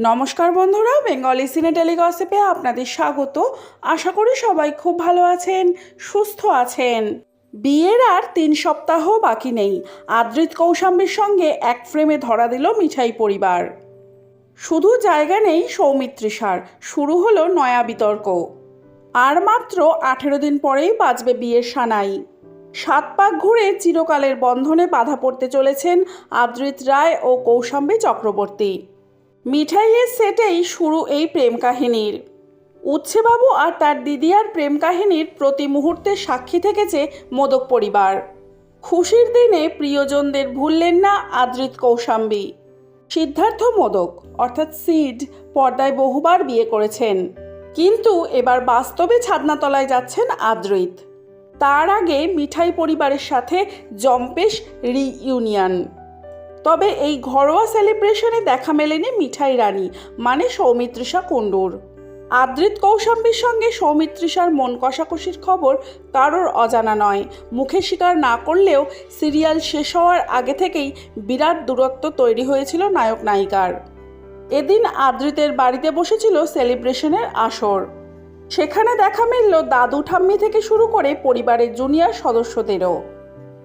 নমস্কার বন্ধুরা, বেঙ্গলি সিনে টেলিগসিপে আপনাদের স্বাগত। আশা করি সবাই খুব ভালো আছেন, সুস্থ আছেন। বিয়ের আর তিন সপ্তাহ বাকি নেই। আদ্রিত কৌশাম্বীর সঙ্গে এক ফ্রেমে ধরা দিল মিঠাই পরিবার। শুধু জায়গা নেই সৌমিত্রিষার শুরু হলো নয়া বিতর্ক। আর মাত্র আঠেরো দিন পরেই বাজবে বিয়ের সানাই। সাত পাক ঘুরে চিরকালের বন্ধনে বাধা পড়তে চলেছেন আদ্রিত রায় ও কৌশাম্বী চক্রবর্তী। মিঠাইয়ের সেটেই শুরু এই প্রেম কাহিনীর। উচ্ছেবাবু আর তার দিদিয়ার প্রেম কাহিনীর প্রতি মুহূর্তে সাক্ষী থেকেছে মোদক পরিবার। খুশির দিনে প্রিয়জনদের ভুললেন না আদ্রিত কৌশাম্বী। সিদ্ধার্থ মোদক, অর্থাৎ সিড, পর্দায় বহুবার বিয়ে করেছেন। কিন্তু এবার বাস্তবে ছাদনাতলায় যাচ্ছেন আদ্রিত তার আগে মিঠাই পরিবারের সাথে জম্পেশ রিইউনিয়ন। তবে এই ঘরোয়া সেলিব্রেশনে দেখা মেলেনি মিঠাই রানী মানে সৌমিত্রিষা কুণ্ডুর। আদ্রিত কৌশাম্বীর সঙ্গে সৌমিত্রিষার মন কষাকষির খবর কারোর অজানা নয়। মুখে স্বীকার না করলেও সিরিয়াল শেষ হওয়ার আগে থেকেই বিরাট দূরত্ব তৈরি হয়েছিল নায়ক নায়িকার। এদিন আদ্রিতের বাড়িতে বসেছিল সেলিব্রেশনের আসর। সেখানে দেখা মিলল দাদু ঠাম্মি থেকে শুরু করে পরিবারের জুনিয়র সদস্যদেরও।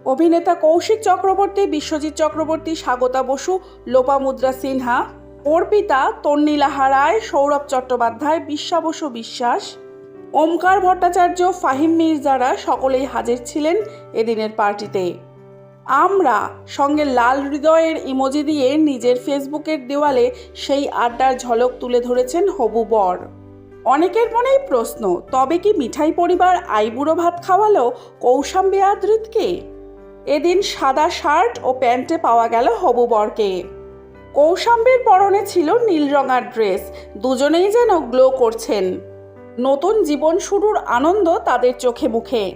অভিনেতা কৌশিক চক্রবর্তী, বিশ্বজিৎ চক্রবর্তী, স্বাগতা বসু লোপামুদ্রা সিনহা, অর্পিতা, তন্নীলাহা রায়, সৌরভ চট্টোপাধ্যায় বিশ্বা বসু বিশ্বাস, ওমকার ভট্টাচার্য, ফাহিম মির্জারা সকলেই হাজির ছিলেন এদিনের পার্টিতে। আমরা সঙ্গে লাল হৃদয়ের ইমোজি দিয়ে নিজের ফেসবুকের দেওয়ালে সেই আড্ডার ঝলক তুলে ধরেছেন হবু বর। অনেকের মনেই প্রশ্ন, তবে কি মিঠাই পরিবার আইবুড়ো ভাত খাওয়ালো কৌশাম্বী আদ্রিতকে এদিন সাদা শার্ট ও প্যান্টে পাওয়া গেল হবু বরকে। কৌশাম্বীর পরনে ছিল নীল রঙার ড্রেস, দুজনেই যেন গ্লো করছেন। নতুন জীবন শুরুর আনন্দ তাদের চোখে মুখে।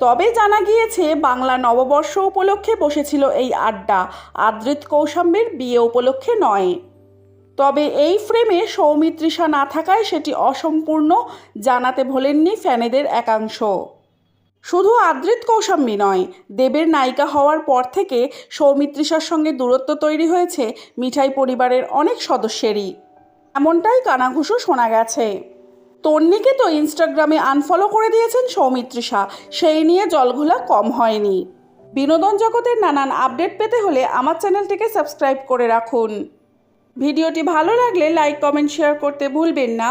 তবে জানা গিয়েছে, বাংলা নববর্ষ উপলক্ষে বসেছিল এই আড্ডা আদ্রিত কৌশাম্বের বিয়ে উপলক্ষে নয়। তবে এই ফ্রেমে সৌমিত্রিষা না থাকায় সেটি অসম্পূর্ণ, জানাতে ভোলেননি ফ্যানেদের একাংশ। শুধু আদ্রিত কৌশাম্বী নয়, দেবের নায়িকা হওয়ার পর থেকে সৌমিত্রিষার সঙ্গে দূরত্ব তৈরি হয়েছে মিঠাই পরিবারের অনেক সদস্যেরই। এমনটাই কানাঘুষো শোনা গেছে। তন্নিকে তো ইনস্টাগ্রামে আনফলো করে দিয়েছেন সৌমিত্রিষা, সেই নিয়ে জলঘোলা কম হয়নি। বিনোদন জগতের নানান আপডেট পেতে হলে আমার চ্যানেলটিকে সাবস্ক্রাইব করে রাখুন। ভিডিওটি ভালো লাগলে লাইক কমেন্ট শেয়ার করতে ভুলবেন না।